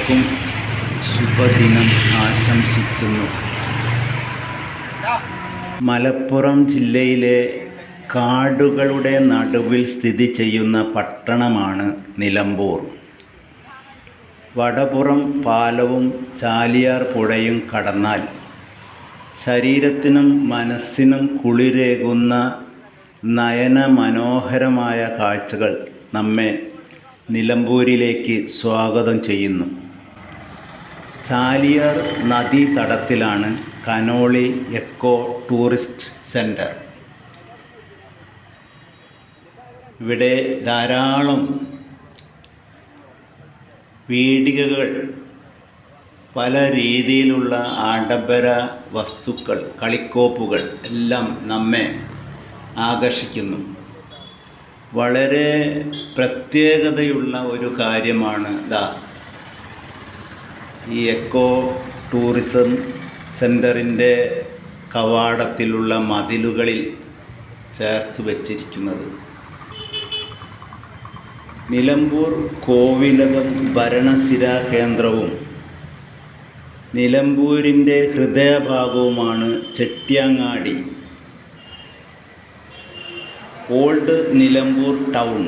എല്ലാവർക്കും ശുഭദിനം ആശംസിക്കുന്നു. മലപ്പുറം ജില്ലയിലെ കാടുകളുടെ നടുവിൽ സ്ഥിതി ചെയ്യുന്ന പട്ടണമാണ് നിലമ്പൂർ. വടപുറം പാലവും ചാലിയാർ പുഴയും കടന്നാൽ ശരീരത്തിനും മനസ്സിനും കുളിരേകുന്ന നയന മനോഹരമായ കാഴ്ചകൾ നമ്മെ നിലമ്പൂരിലേക്ക് സ്വാഗതം ചെയ്യുന്നു. ചാലിയാർ നദീതടത്തിലാണ് കനോളി എക്കോ ടൂറിസ്റ്റ് സെന്റർ ഇവിടെ ധാരാളം പീടികകൾ പല രീതിയിലുള്ള ആഡംബര വസ്തുക്കൾ കളിക്കോപ്പുകൾ എല്ലാം നമ്മെ ആകർഷിക്കുന്നു. വളരെ പ്രത്യേകതയുള്ള ഒരു കാര്യമാണ് ദാ ഈ എക്കോ ടൂറിസം സെന്ററിന്റെ കവാടത്തിലുള്ള മതിലുകളിൽ ചേർത്ത് വച്ചിരിക്കുന്നത്. നിലമ്പൂർ കോവിലകം ഭരണസിരാ കേന്ദ്രവും നിലമ്പൂരിന്റെ ഹൃദയഭാഗവുമാണ് ചെട്ടിയങ്ങാടി. Old Nilambur town.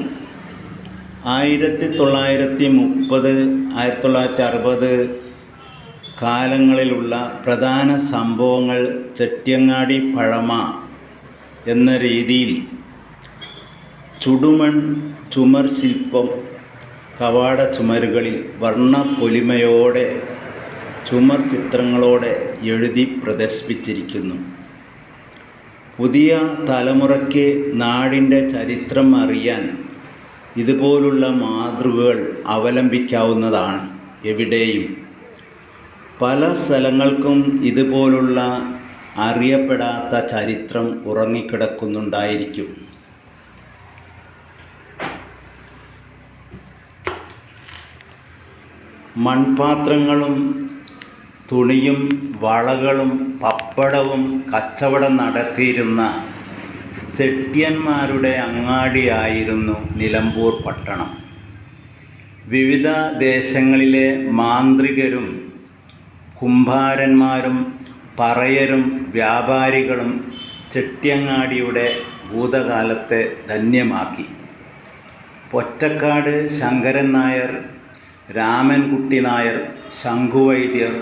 ആയിരത്തി തൊള്ളായിരത്തി മുപ്പത് ആയിരത്തി തൊള്ളായിരത്തി അറുപത് കാലങ്ങളിലുള്ള പ്രധാന സംഭവങ്ങൾ ചെട്ടിയങ്ങാടി പഴമ എന്ന രീതിയിൽ ചുടുമൺ ചുമർ ശില്പം കവാട ചുമരുകളിൽ വർണ പൊലിമയോടെ ചുമർ ചിത്രങ്ങളോടെ എഴുതി പ്രദർശിപ്പിച്ചിരിക്കുന്നു. പുതിയ തലമുറയ്ക്ക് നാടിന്റെ ചരിത്രം അറിയാൻ ഇതുപോലുള്ള മാതൃകകൾ അവലംബിക്കാവുന്നതാണ് എവിടെയും. പല സ്ഥലങ്ങൾക്കും ഇതുപോലുള്ള അറിയപ്പെടാത്ത ചരിത്രം ഉറങ്ങിക്കിടക്കുന്നുണ്ടായിരിക്കും. മൺപാത്രങ്ങളും തുണിയും വളകളും പപ്പടവും കച്ചവടം നടത്തിയിരുന്ന ചെട്ടിയന്മാരുടെ അങ്ങാടിയായിരുന്നു നിലമ്പൂർ പട്ടണം. വിവിധ ദേശങ്ങളിലെ മാന്ത്രികരും കുംഭാരന്മാരും പറയരും വ്യാപാരികളും ചെട്ടിയങ്ങാടിയുടെ ഭൂതകാലത്തെ ധന്യമാക്കി. പൊറ്റക്കാട് ശങ്കരൻ നായർ രാമൻകുട്ടി നായർ ശംഖുവൈദ്യർ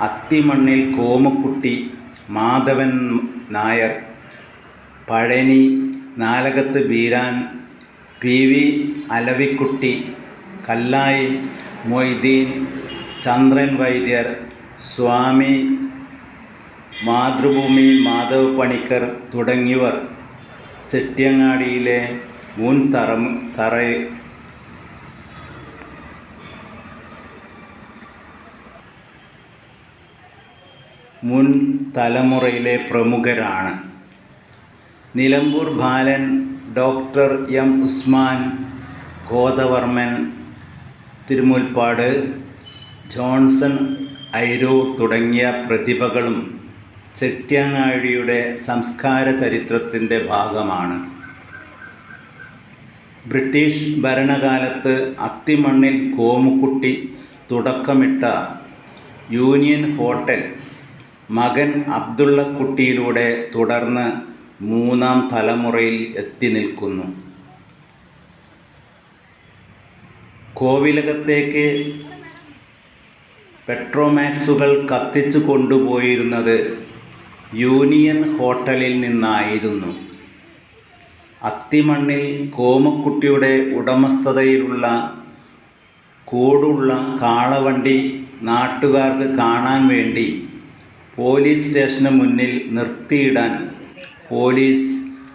അത്തിമണ്ണിൽ കോമക്കുട്ടി മാധവൻ നായർ പഴനി നാലകത്ത് ബീരാൻ പി വി അലവിക്കുട്ടി കല്ലായി മൊയ്തീൻ ചന്ദ്രൻ വൈദ്യർ സ്വാമി മാതൃഭൂമി മാധവ് പണിക്കർ തുടങ്ങിയവർ ചെട്ടിയങ്ങാടിയിലെ മുൻ തറ തറ മുൻ തലമുറയിലെ പ്രമുഖരാണ്. Nilambur Balan doctor M Usman Godavarman Thirumulpad Johnson Airoor തുടങ്ങിയ പ്രതിഭകളും ചെട്ടിയങ്ങാഴിയുടെ സംസ്കാര ചരിത്രത്തിന്റെ ഭാഗമാണ്. ബ്രിട്ടീഷ് ഭരണകാലത്ത് അത്തിമണ്ണിൽ കോമുക്കുട്ടി തുടക്കമിട്ട യൂണിയൻ ഹോട്ടൽ മകൻ അബ്ദുള്ളക്കുട്ടിയിലൂടെ തുടർന്ന് മൂന്നാം തലമുറയിൽ എത്തി നിൽക്കുന്നു. കോവിലകത്തേക്ക് പെട്രോമാക്സുകൾ കത്തിച്ചു കൊണ്ടുപോയിരുന്നത് യൂണിയൻ ഹോട്ടലിൽ നിന്നായിരുന്നു. അത്തിമണ്ണിൽ കോമക്കുട്ടിയുടെ ഉടമസ്ഥതയിലുള്ള കൂടുള്ള കാളവണ്ടി നാട്ടുകാർക്ക് കാണാൻ വേണ്ടി പോലീസ് സ്റ്റേഷന് മുന്നിൽ നിർത്തിയിടാൻ പോലീസ്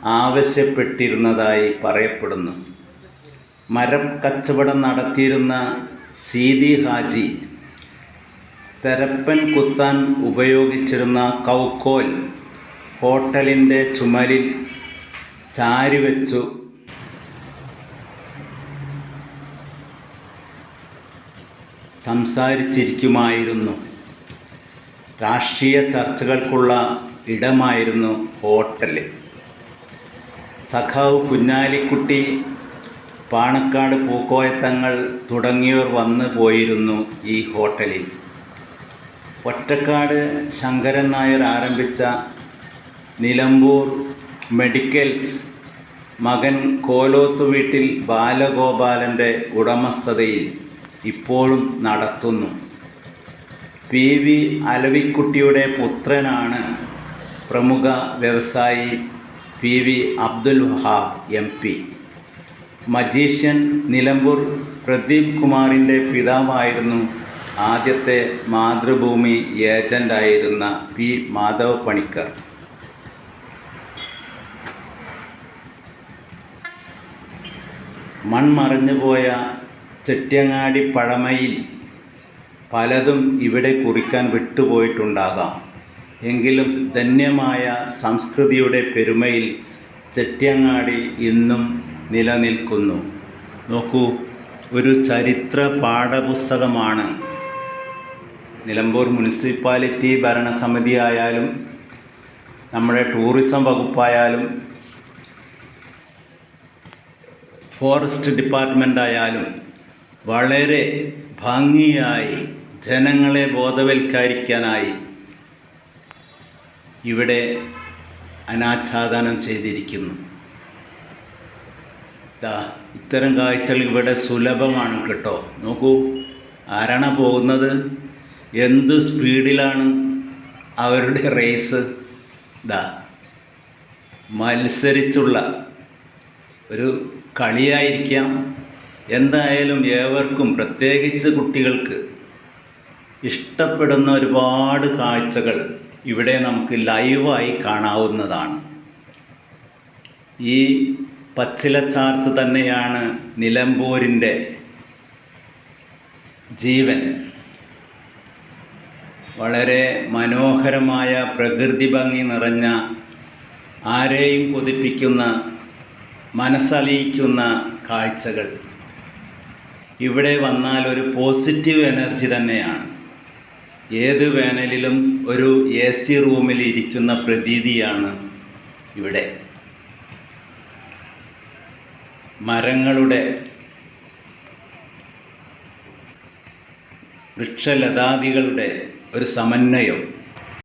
ആവശ്യപ്പെട്ടിരുന്നതായി പറയപ്പെടുന്നു. മരം കച്ചവടം നടത്തിയിരുന്ന സീതി ഹാജി തെരപ്പൻ കുത്താൻ ഉപയോഗിച്ചിരുന്ന കൗക്കോൽ ഹോട്ടലിന്റെ ചുമരിൽ ചാരിവെച്ചു സംസാരിച്ചിരിക്കുമായിരുന്നു. രാഷ്ട്രീയ ചർച്ചകൾക്കുള്ള ഇടമായിരുന്നു ഹോട്ടൽ സഖാവ് കുഞ്ഞാലിക്കുട്ടി പാണക്കാട് പൂക്കോയത്തങ്ങൾ തുടങ്ങിയവർ വന്നു പോയിരുന്നു ഈ ഹോട്ടലിൽ. ഒറ്റക്കാട് ശങ്കരൻ നായർ ആരംഭിച്ച നിലമ്പൂർ മെഡിക്കൽസ് മകൻ കോലോത്തു വീട്ടിൽ ബാലഗോപാലന്റെ ഉടമസ്ഥതയിൽ ഇപ്പോഴും നടത്തുന്നു. പി വി അലവിക്കുട്ടിയുടെ പുത്രനാണ് പ്രമുഖ വ്യവസായി P V Abdul Wahab M P. Magician Nilambur Pradeep കുമാറിന്റെ പിതാവായിരുന്നു ആദ്യത്തെ മാതൃഭൂമി ഏജന്റായിരുന്ന പി മാധവ് പണിക്കർ മൺമറഞ്ഞുപോയ ചെട്ടിയങ്ങാടി പഴമയിൽ പലതും ഇവിടെ കുറിക്കാൻ വിട്ടുപോയിട്ടുണ്ടാകാം. എങ്കിലും ധന്യമായ സംസ്കൃതിയുടെ പെരുമയിൽ ചെട്ടിയങ്ങാടി ഇന്നും നിലനിൽക്കുന്നു. നോക്കൂ ഒരു ചരിത്ര പാഠപുസ്തകമാണ് നിലമ്പൂർ മുനിസിപ്പാലിറ്റി ഭരണസമിതി ആയാലും നമ്മുടെ ടൂറിസം വകുപ്പായാലും ഫോറസ്റ്റ് ഡിപ്പാർട്ട്മെന്റ് ആയാലും വളരെ ഭംഗിയായി ജനങ്ങളെ ബോധവൽക്കരിക്കാനായി ഇവിടെ അനാച്ഛാദനം ചെയ്തിരിക്കുന്നു. ഇത്തരം കാഴ്ചകൾ ഇവിടെ സുലഭമാണ് കേട്ടോ. നോക്കൂ ആരാണ് പോകുന്നത്? എന്ത് സ്പീഡിലാണ് അവരുടെ റേസ് ദാ മത്സരിച്ചുള്ള ഒരു കളിയായിരിക്കാം. എന്തായാലും ഏവർക്കും പ്രത്യേകിച്ച് കുട്ടികൾക്ക് ഇഷ്ടപ്പെടുന്ന ഒരുപാട് കാഴ്ചകൾ ഇവിടെ നമുക്ക് ലൈവായി കാണാവുന്നതാണ്. ഈ പച്ചിലച്ചാർത്ത് തന്നെയാണ് നിലമ്പൂരിന്റെ ജീവൻ. വളരെ മനോഹരമായ പ്രകൃതി ഭംഗി നിറഞ്ഞ ആരെയും കൊതിപ്പിക്കുന്ന മനസ്സലിയിക്കുന്ന കാഴ്ചകൾ. ഇവിടെ വന്നാൽ ഒരു പോസിറ്റീവ് എനർജി തന്നെയാണ്. ഏത് വേനലിലും ഒരു എ സി റൂമിൽ ഇരിക്കുന്ന പ്രതീതിയാണ് ഇവിടെ. മരങ്ങളുടെ വൃക്ഷലതാദികളുടെ ഒരു സമന്വയം.